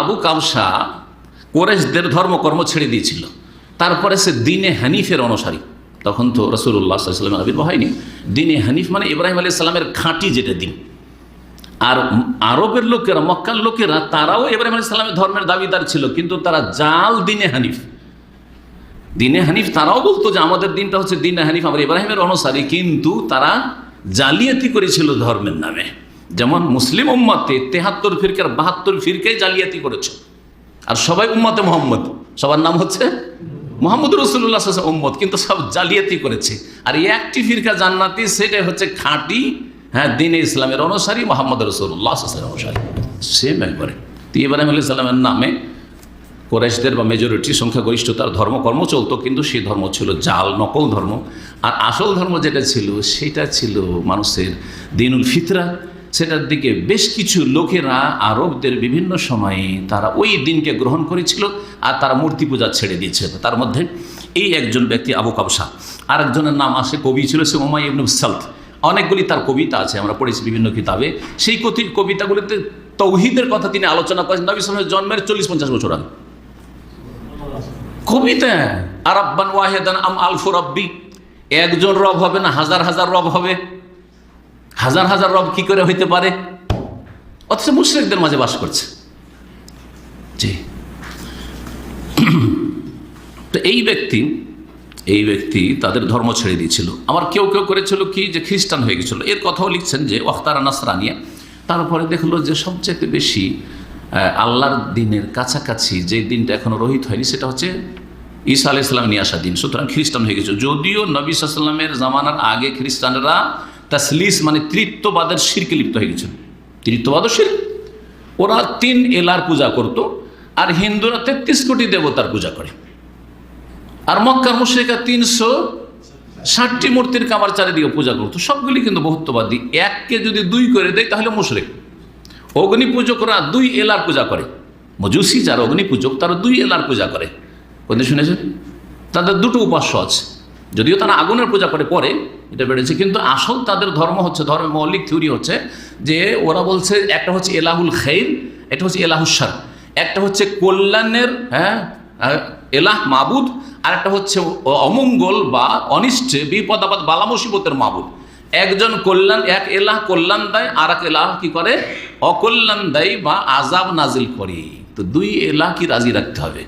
আবু কাবসা কোরেশদের ধর্মকর্ম ছেড়ে দিয়েছিল। তারপরে সে দিনে হানিফের অনুসারী। তখন তো রসুল্লাহ সাল্লামের আবির্ভাব হয়নি। দিনে হানিফ মানে ইব্রাহিম আলী সাল্লামের খাঁটি যেটা দিন। আর আরবের লোকেরা, মক্কার লোকেরা, তারাও ইব্রাহিম আলী সাল্লামের ধর্মের দাবিদার ছিল, কিন্তু তারা জাল দিনে হানিফ। দিনে হানিফ তারাও বলতো যে আমাদের দিনটা হচ্ছে দিনে হানিফ, আমরা ইব্রাহিমের অনুসারী, কিন্তু তারা জালিয়াতি করেছিল ধর্মের নামে। যেমন মুসলিম উম্মাতে তেহাত্তর ফিরকার, বাহাত্তর ফিরকাই জালিয়াতি করেছে। আর সবাই উম্মাতে মোহাম্মদ। সবার নাম হচ্ছে মোহাম্মদ রসুল্লাহ উম্মত, কিন্তু সব জালিয়াতি করেছে। আর এই একটি ফিরকা জান্নাতি, সেটাই হচ্ছে খাঁটি হ্যাঁ দিনে ইসলামের অনুসারী মোহাম্মদ রসুল্লাহ অনুসারী। সেম একবারে। তো ইব্রাহিম আলী সাল্লামের নামে কোরাইশদের বা মেজরিটি সংখ্যাগরিষ্ঠতার ধর্মকর্ম চলতো, কিন্তু সেই ধর্ম ছিল জাল, নকল ধর্ম। আর আসল ধর্ম যেটা ছিল, সেটা ছিল মানুষের দিনুল ফিতরা। সেটার দিকে বেশ কিছু লোকেরা আরবদের বিভিন্ন সময়ে তারা ওই দিনকে গ্রহণ করেছিল আর তারা মূর্তি পূজা ছেড়ে দিয়েছে। তার মধ্যে এই একজন ব্যক্তি আবু কাবসা আরেকজনের নাম আসে কবি ছিল সে ওমাই ইবনু সালত। অনেকগুলি তার কবিতা আছে, আমরা পড়েছি বিভিন্ন কিতাবে। সেই কথিত কবিতাগুলিতে তৌহিদের কথা তিনি আলোচনা করেছেন। নবী সালামের জন্মের চল্লিশ পঞ্চাশ বছর আগে। কবিতা? আরাব্বান ওয়াহেদান আম আলফু রব্বি। একজন রব হবে না, হাজার হাজার রব হবে। হাজার হাজার রব কি করে হইতে পারে? অথচ মুশ্রিকদের মাঝে বাস করছে। জি। তো এই ব্যক্তি এই ব্যক্তি তাদের ধর্ম ছেড়ে দিয়েছিল। আমার কেউ কেউ করেছিল কি যে খ্রিস্টান হয়ে গেছিল। এর কথাও লিখছেন যে ওখতারা নাসরানিয়া। তারপরে দেখল যে সবচেয়ে বেশি আল্লাহর দিনের কাছাকাছি যে দিনটা এখনও রহিত হয়নি, সেটা হচ্ছে ঈসা আলাহ ইসলাম নিয়ে আসা দিন। সুতরাং খ্রিস্টান হয়ে গেছে। যদিও নবী সাল্লামের জামানার আগে খ্রিস্টানরা তাসলিস মানে তৃত্ববাদের শিরকে লিপ্ত হয়ে গেছিল তৃত্ববাদ শির। ওরা তিন এলার পূজা করত, আর হিন্দুরা তেত্রিশ কোটি দেবতার পূজা করে। আর মক্কার মুশ্রিকা তিনশো ষাটটি মূর্তির কামার চারিদিকে পূজা করতো। সবগুলি কিন্তু বহুত্ববাদী। এককে যদি দুই করে দেয়, তাহলে মুশরিক। অগ্নি পূজকরা দুই এলার পূজা করে। মজুসি যারা অগ্নি পূজক তারা দুই এলার পূজা করে। কোনদিন শুনেছেন? তাদের দুটো উপাস্য আছে। যদিও তারা আগুনের পূজা করে পরে, এটা বেড়েছে, কিন্তু আসল তাদের ধর্ম হচ্ছে ধর্মের মৌলিক থিওরি হচ্ছে যে ওরা বলছে একটা হচ্ছে এলাহুল খের একটা হচ্ছে এলাহুসার একটা হচ্ছে কল্যাণের হ্যাঁ এলাহ মাবুদ, আর একটা হচ্ছে অমঙ্গল বা অনিষ্টে, বিপদ, আপদ, বালা মুসিবতের মাবুদ। একজন কল্যাণ, এক এলাহ কল্যাণ দেয় আর এক এলাহ কি করে? অকল্যাণ দেয় বা আজাব নাজিল করে। তো দুই এলাহ কি রাজি রাখতে হবে।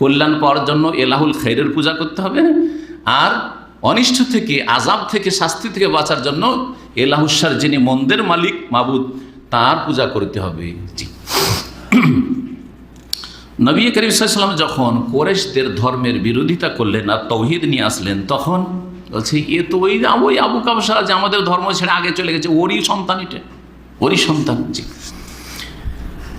কল্যাণ পাওয়ার জন্য এলাহুল খৈরের পূজা করতে হবে আর অনিষ্ট থেকে আজাব থেকে, শাস্তি থেকে বাঁচার জন্য এলাহুসার যিনি মন্দের মালিক, মাবুদ, তার পূজা করতে হবে। নবী করিম যখন কোরেশদের ধর্মের বিরোধিতা করলেন আর তৌহিদ নিয়ে আসলেন, তখন বলছে, এ তো ওই ওই আবু কাবসা যে আমাদের ধর্ম ছেড়ে আগে চলে গেছে, ওরই সন্তান এটা, ওরই সন্তান। জি।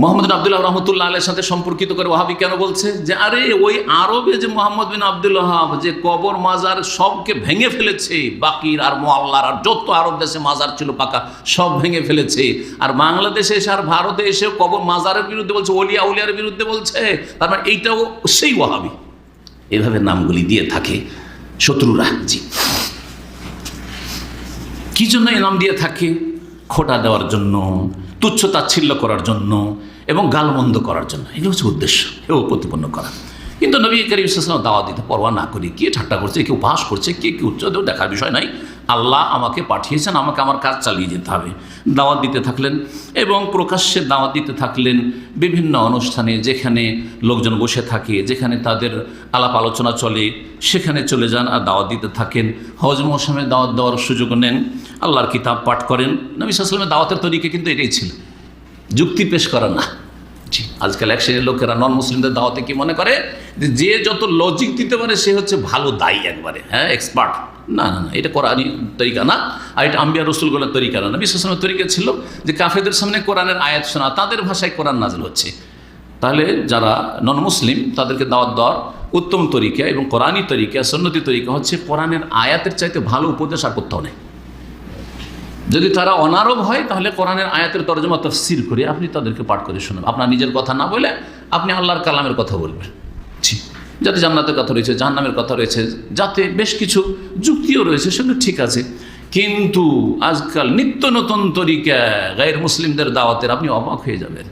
মোহাম্মদ বিন আবদুল্লাহ রহমতুল্লাহ আলের সাথে সম্পর্কিত করে ওহাবি কেন বলছে? যে আরে ওই আরবে যে মোহাম্মদ বিন আব্দুল ওহাব যে কবর মাজার সবকে ভেঙে ফেলেছে, বাকির আর মোয়াল্লার আর যত আরব দেশে মাজার ছিল পাকা, সব ভেঙে ফেলেছে। আর বাংলাদেশে এসে আর ভারতে এসে কবর মাজারের বিরুদ্ধে বলছে অলিয়া উলিয়ার বিরুদ্ধে বলছে, তার মানে এইটাও সেই ওহাবি এভাবে নামগুলি দিয়ে থাকে শত্রুরা। জি। কি জন্য এই নাম দিয়ে থাকে? খোটা দেওয়ার জন্য। তুচ্ছ তাচ্ছিল্য করার জন্য এবং গালমন্দ করার জন্য। এগুলো হচ্ছে উদ্দেশ্য। এও প্রতিপন্ন করা। কিন্তু নবী করিম ইসলাম দাওয়া দিতে পরোয়া না করি, কে ঠাট্টা করছে কেউ উপহাস করছে, কে, কি উচ্চ দেখার বিষয় নাই। আল্লাহ আমাকে পাঠিয়েছেন, আমাকে আমার কাজ চালিয়ে যেতে হবে। দাওয়াত দিতে থাকলেন এবং প্রকাশ্যে দাওয়াত দিতে থাকলেন বিভিন্ন অনুষ্ঠানে যেখানে লোকজন বসে থাকে, যেখানে তাদের আলাপ আলোচনা চলে, সেখানে চলে যান আর দাওয়াত দিতে থাকেন। হজ মৌসুমে দাওয়াত দেওয়ার সুযোগ নেন, আল্লাহর কিতাব পাঠ করেন। নবী সাল্লামের দাওয়াতের তরিকে কিন্তু এটাই ছিল। যুক্তি পেশ করা না। আজকাল এক শ্রেণির লোকেরা নন মুসলিমদের দাওয়াতে কি মনে করে? যে যত লজিক দিতে পারে, সে হচ্ছে ভালো দায়ী একবারে হ্যাঁ এক্সপার্ট না না না, এটা কোরআনই তরিকা না। আর এটা আম্বিয়া রসুলগুলোর তরিকা না। সাল্লামের তরিকা ছিল যে কাফেদের সামনে কোরআনের আয়াত শোনা। তাদের ভাষায় কোরআন নাজিল হচ্ছে। তাহলে যারা নন মুসলিম তাদেরকে দাওয়াত দেওয়ার উত্তম তরিকা এবং কোরআনী তরিকা, সন্নতি তরিকা হচ্ছে কোরআনের আয়াতের চাইতে ভালো উপদেশ আর কোথাও নেই। যদি তারা অনারব হয়, তাহলে কোরআনের আয়াতের তর্জমা, তফসির করে আপনি তাদেরকে পাঠ করে শোনাবেন আপনার নিজের কথা না বলে আপনি আল্লাহর কালামের কথা বলবেন। জি। যাতে জান্নাতের কথা রয়েছে, জাহান্নামের কথা রয়েছে, যাতে বেশ কিছু যুক্তিও রয়েছে, সেগুলো ঠিক আছে। কিন্তু আজকাল নিত্য নতুন তরিকা, গায়ের মুসলিমদের দাওয়াতের আপনি অবাক হয়ে যাবেন।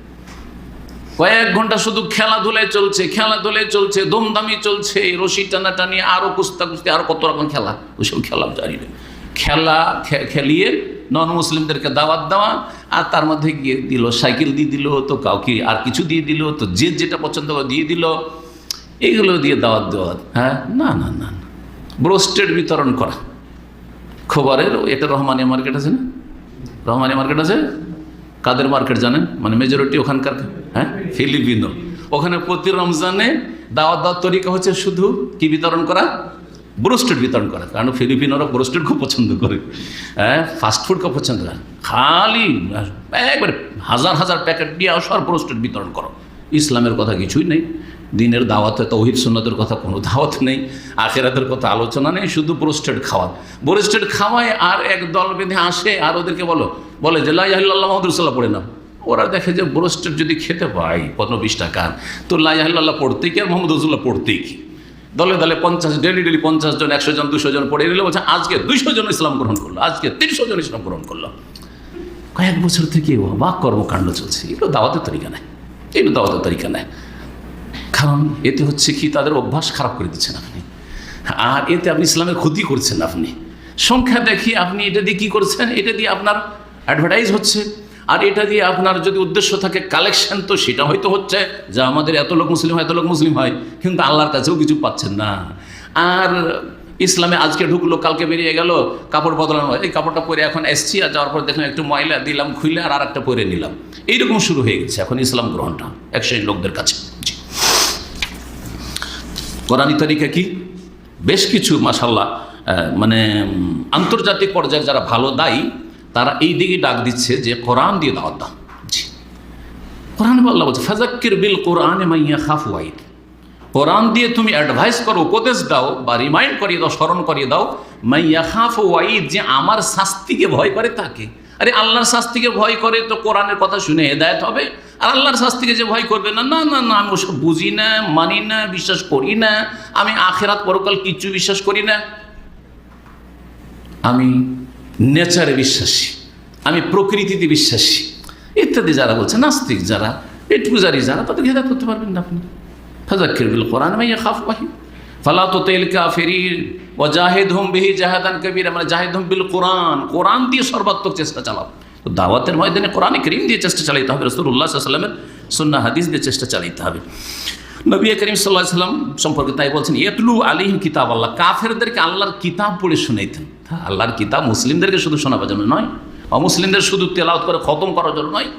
কয়েক ঘণ্টা শুধু খেলাধুলায় চলছে খেলাধুলায় চলছে, দমদামি চলছে রশি টানাটানি আরও কুস্তা কুস্তি আরও কত রকম খেলা, ওইসব খেলা জানি না। খেলা খেলিয়ে নন মুসলিমদেরকে দাওয়াত দেওয়া, আর তার মধ্যে গিয়ে দিল, সাইকেল দিয়ে দিল, তো কাউকে আর কিছু দিয়ে দিল, তো যে যেটা পছন্দ করে দিয়ে দিল। এইগুলো দিয়ে দাওয়াত দেওয়া হ্যাঁ। না না না না। ব্রোস্টেড বিতরণ করা। খবরের এটা রহমানিয়া মার্কেট আছে না? রহমানিয়া মার্কেট আছে? কাদের মার্কেট জানেন? মানে মেজরিটি ওখানকার হ্যাঁ? ফিলিপিনো। ওখানে প্রতি রমজানে দাওয়াত দাওয়াত তরিকা হচ্ছে শুধু কি বিতরণ করা? ব্রোস্টেড বিতরণ করা। কারণ ফিলিপিনোরা ব্রোস্টেড খুব পছন্দ করে। হ্যাঁ? ফাস্টফুড খুব পছন্দ করে। খালি, একবারে হাজার হাজার প্যাকেট নিয়ে আসো আর ব্রোস্টেড বিতরণ করো। ইসলামের কথা কিছুই নেই। দিনের দাওয়াতে তৌহিদ সুন্নতের কথা কোনো দাওয়াত নেই, আখেরাতের কথা আলোচনা নেই, শুধু ব্রোস্টেড খাওয়া। ব্রোস্টেড খাওয়ায় আর এক দল বেঁধে আসে, আর ওদেরকে বলো, বলে যে লাইল্লাহ মহদুল্লাহ পড়ে নাও। ওরা দেখে যে ব্রোস্টেড যদি খেতে পাই পনেরো বিশ টাকার তো লাইল্লাহ পড়তে কি আর মোহাম্মদ রসুল্লাহ পড়তেই কি? দলে দলে পঞ্চাশ ডেলি ডেলি পঞ্চাশ জন, একশো জন, দুশো জন পড়ে নিলে বলছে, আজকে দুইশো জন ইসলাম গ্রহণ করল, আজকে তিনশো জন ইসলাম গ্রহণ করল। কয়েক বছর থেকে অবাক কর্মকাণ্ড চলছে, এগুলো দাওয়াতের তরিকা নেয় এগুলো দাওয়াতের তরিকা নেয় কারণ এতে হচ্ছে কি, তাদের অভ্যাস খারাপ করে দিচ্ছেন আপনি। আর এতে আপনি ইসলামের ক্ষতি করছেন আপনি। সংখ্যা দেখি আপনি এটা দিয়ে কী করছেন? এটা দিয়ে আপনার অ্যাডভার্টাইজ হচ্ছে। আর এটা দিয়ে আপনার যদি উদ্দেশ্য থাকে কালেকশন তো সেটা হয়তো হচ্ছে যে আমাদের এত লোক মুসলিম হয়, এত লোক মুসলিম হয়, কিন্তু আল্লাহর কাছেও কিছু পাচ্ছেন না। আর ইসলামে আজকে ঢুকলো, কালকে বেরিয়ে গেল, কাপড় বদলানো। এই কাপড়টা পরে এখন এসছি, আর যাওয়ার পর দেখলাম একটু ময়লা দিলাম, খুইলে, আর আরেকটা পরে নিলাম। এইরকম শুরু হয়ে গেছে এখন ইসলাম গ্রহণটা এক শ্রেণির লোকদের কাছে। কোরআনী তালিকা কি? বেশ কিছু মাসাল্লাহ মানে আন্তর্জাতিক পর্যায়ে যারা ভালো দায়ী, তারা এই দিকে ডাক দিচ্ছে যে কোরআন দিয়ে দাওয়াত দাও। জি। কোরআন আল্লাহ বলছে ফাজাক্কির বিল কোরআনে মাইয়া খাফ ওয়াইদ কোরআন দিয়ে তুমি অ্যাডভাইস করো, উপদেশ দাও, বা রিমাইন্ড করিয়ে দাও, স্মরণ করিয়ে দাও মাইয়া খাফ ওয়াইদ যে আমার শাস্তিকে ভয় করে তাকে। আরে, আল্লাহর শাস্তিকে ভয় করে তো কোরআনের কথা শুনে হেদায়ত হবে? আর আল্লাহর শাস্তিকে যে ভয় করবে? না না না আমি ওসব বুঝি না, মানি না, বিশ্বাস করি না, আমি আখেরাত পরকাল কিচ্ছু বিশ্বাস করি না। আমি নেচারে বিশ্বাসী, আমি প্রকৃতিতে বিশ্বাসী। ইত্যাদি যারা বলছে, নাস্তিক যারা পেট পূজারি যারা, তাদের হেদায়ত করতে পারবেন না আপনি। ফাজাক্কির বিল কোরআন মাইয়া খাফ ওয়াহি ফালা তো তেল কাফিরিন ও জাহেদ হুম বিহি জাহাদান কবির আমরা জাহেদ হুম বিল কোরআন। কোরআন দিয়ে সর্বাত্মক চেষ্টা চালাও। তো দাওয়াতের ময়দানে কোরআনে করিম দিয়ে চেষ্টা চালাইতে হবে রসুল্লাহ সাল্লামের সুন্না হাদিস দিয়ে চেষ্টা চালাইতে হবে। নবী করিম সাল্লাহ সাল্লাম সম্পর্কে তাই বলছেন, ইয়তলু আলিম কিতাব আল্লাহ। কাফেরদেরকে আল্লাহর কিতাব পড়ে শুনাইতেন। আল্লাহর কিতাব মুসলিমদেরকে শুধু শোনাবার জন্য নয়, অমুসলিমদের শুধু তেলাওত করে খতম করার জন্য নয়,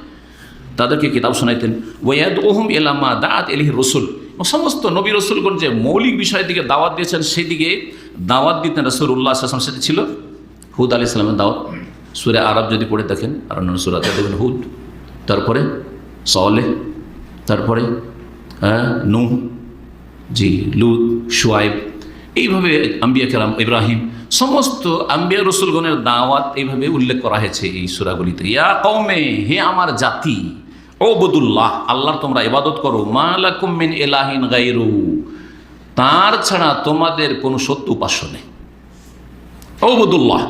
তাদেরকে কিতাব শোনাইতেন। ওয়াদ ওহম এলামা দাঁত এলিহি রসুল। সমস্ত নবী রসুলগণ যে মৌলিক বিষয়ের দিকে দাওয়াত দিয়েছেন, সেদিকে দাওয়াত দিতেন রসুল উল্লাহ আসলাম সেটা ছিল হুদ আলি ইসলামের দাওয়াত। সুরে আরব যদি পড়ে দেখেন, আর অন্যান্য সুরাতে দেখবেন হুদ, তারপরে সলে তারপরে হ্যাঁ নূহ, জি, লুত সোয়াইব এইভাবে আম্বিয়া কেরাম, ইব্রাহিম, সমস্ত আম্বিয়া রসুলগণের দাওয়াত এইভাবে উল্লেখ করা হয়েছে এই সুরাগুলিতে। ইয়া কৌমে হে আমার জাতি ও বদুল্লাহ আল্লাহর তোমরা ইবাদত করো মালাকুমিন এলাহিন গাইরু তার ছাড়া তোমাদের কোনো সত্য উপাস্য নেই। ও বদুল্লাহ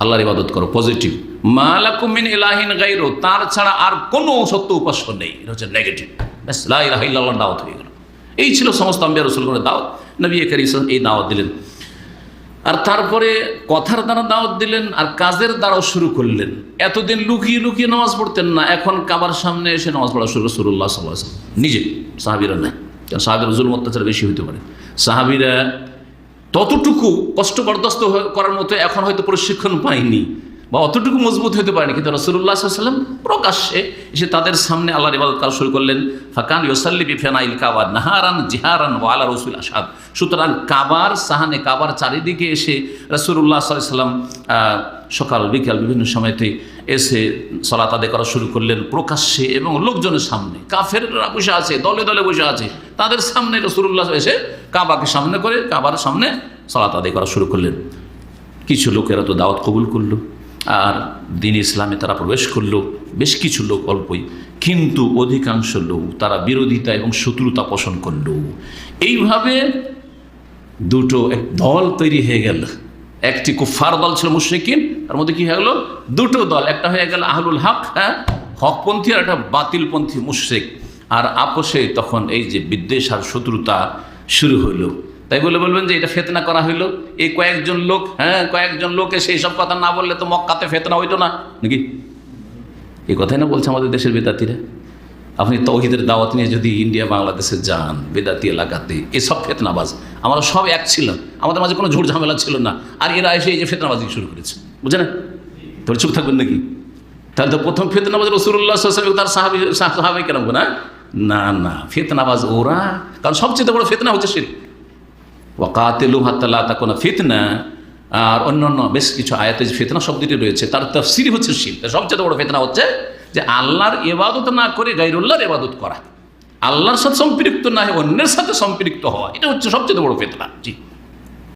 আল্লাহর ইবাদত করো পজিটিভ মালাকুমিন এলাহিন গাইরু তার ছাড়া আর কোনো সত্য উপাস্য নেই। এটা হচ্ছে নেগেটিভ ব্যাস, লা ইলাহা ইল্লাল্লাহর দাওয়াত হয়ে গেল। এই ছিল সমস্ত আম্বিয়া রসুলগণের দাওয়াত। নবী করিম এই দাওয়াত দিলেন। আর তারপরে কথার দ্বারা দাওয়াত দিলেন আর কাজের দ্বারাও শুরু করলেন। এতদিন লুকিয়ে লুকিয়ে নামাজ পড়তেন না, এখন কাবার সামনে এসে নামাজ পড়া শুরু সুরুল্লাহ সাল্লাহ নিজে, সাহাবিরা নাই। কারণ সাহাবিরা জুল অত্যাচার বেশি হতে পারে। সাহাবিরা ততটুকু কষ্ট বরদাস্ত করার মতো এখন হয়তো প্রশিক্ষণ পায়নি বা অতটুকু মজবুত হতে পারেনি। কিন্তু রসুল্লাহ সাল্লাম প্রকাশ্যে এসে তাদের সামনে আল্লাহ ইবাদত করা শুরু করলেন। ফাকান ইউসাল্লি বিফেনাইল কাবার নাহারান জিহারান ওয়ালা রসুল আসাদ সুতরাং কাবার সাহানে কাবার চারিদিকে এসে রসুল্লাহ সাল্লাম সকাল, বিকাল বিভিন্ন সময়তে এসে সলাত আদায় করা শুরু করলেন প্রকাশ্যে এবং লোকজনের সামনে। কাফেররা বসে আছে, দলে দলে বসে আছে। তাদের সামনে রসুল্লাহ এসে কাবাকে সামনে করে, কাবার সামনে সলাত আদায় করা শুরু করলেন। কিছু লোকেরা তো দাওয়াত কবুল করল, আর দিন ইসলামে তারা প্রবেশ করল। বেশ কিছু লোক অল্পই, কিন্তু অধিকাংশ লোক তারা বিরোধিতা এবং শত্রুতা পোষণ করল। এইভাবে দুটো এক দল তৈরি হয়ে গেল। একটি কুফার দল ছিল মুশ্রিকিন, তার মধ্যে কি হয়ে গেল? দুটো দল, একটা হয়ে গেল আহলুল হক হ্যাঁ? হকপন্থী আর একটা বাতিলপন্থী মুশ্রেক। আর আপোষে তখন এই যে বিদ্বেষ আর শত্রুতা শুরু হইল। তাই বলে বলবেন যে এটা ফেতনা করা হইল। এই কয়েকজন লোক হ্যাঁ কয়েকজন লোকে সেই সব কথা না বললে তো মক্কাতে ফেতনা হইতো না। নাকি? এই কথাই না বলছে আমাদের দেশের বেদাতিরা আপনি তৌহিদের দাওয়াত নিয়ে যদি ইন্ডিয়া, বাংলাদেশে যান, বেদাতি এলাকাতে, এসব ফেতনাবাজ, আমরা সব এক ছিল আমাদের মাঝে কোনো ঝুট ঝামেলা ছিল না। আর এরা এসে এই যে ফেতনাবাজি শুরু করেছে। বুঝে না তোর চুপ থাকবেন নাকি? তাহলে তো প্রথম ফেতনাবাজ রসুল্লাহ তার সাহাবি কেন না? না না। ফেতনাবাজ ওরা। কারণ সবচেয়ে বড় ফেতনা হচ্ছে শিল্প ওয়াকাতেলু হাত্তাল্লাহ তা কোনো ফিতনা। আর অন্যান্য বেশ কিছু আয়াতে যে ফেতনা শব্দটি রয়েছে, তার তফসিরি হচ্ছে শিল্প সবচেয়ে বড় ফেতনা হচ্ছে যে আল্লাহর এবাদত না করে গাইরুল্লাহর এবাদত করা। আল্লাহর সাথে সম্পৃক্ত না হয়ে অন্যের সাথে সম্পৃক্ত হওয়া, এটা হচ্ছে সবচেয়ে বড় ফেতনা। জি।